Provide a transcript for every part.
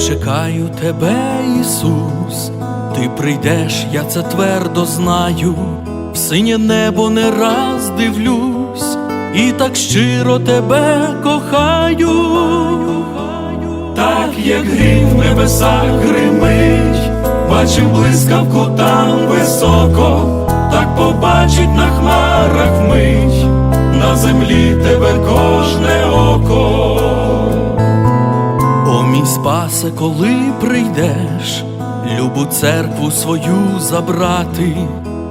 чекаю тебе, Ісус, ти прийдеш, я це твердо знаю, в синє небо не раз дивлюсь, і так щиро тебе кохаю, Так як грім в небесах гримить, бачив блискавку там високо, так побачить на хмарах спасе, коли прийдеш, любу церкву свою забрати,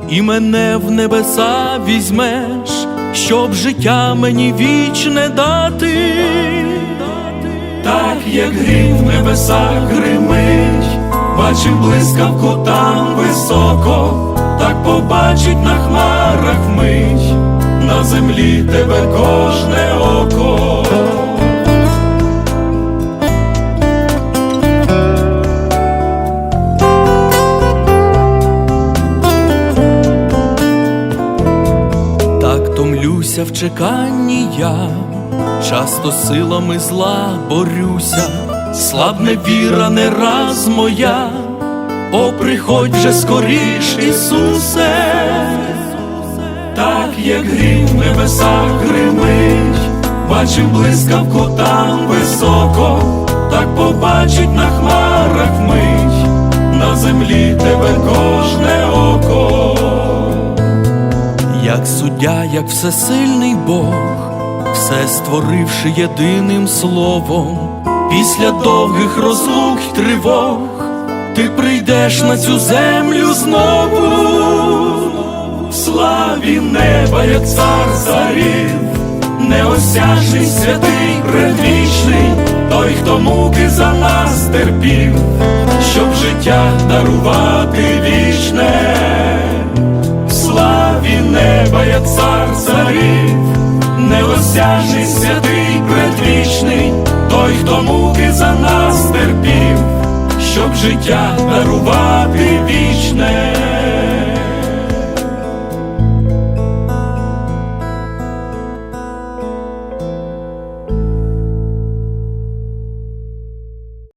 і мене в небеса візьмеш, щоб життя мені вічне дати. Так як грім в небесах гримить, бачив блискавку там високо, так побачить на хмарах мить, на землі тебе кожне око. Так в чеканні я, часто силами зла борюся, слабне віра не раз моя, о, приходь скоріш, Ісусе, Так як грім в небесах гримить, бачив блискавку там високо, так побачить на хмарах мить, на землі тебе кожне суддя, як всесильний Бог, все створивши єдиним словом, після довгих розлук й тривог, ти прийдеш на цю землю знову. В славі неба, як цар царів, неосяжний святий предвічний, той, хто муки за нас терпів, щоб життя дарувати вічне, царів, неосяжний святий предвічний, той, хто муки за нас терпів, щоб життя дарувати вічне.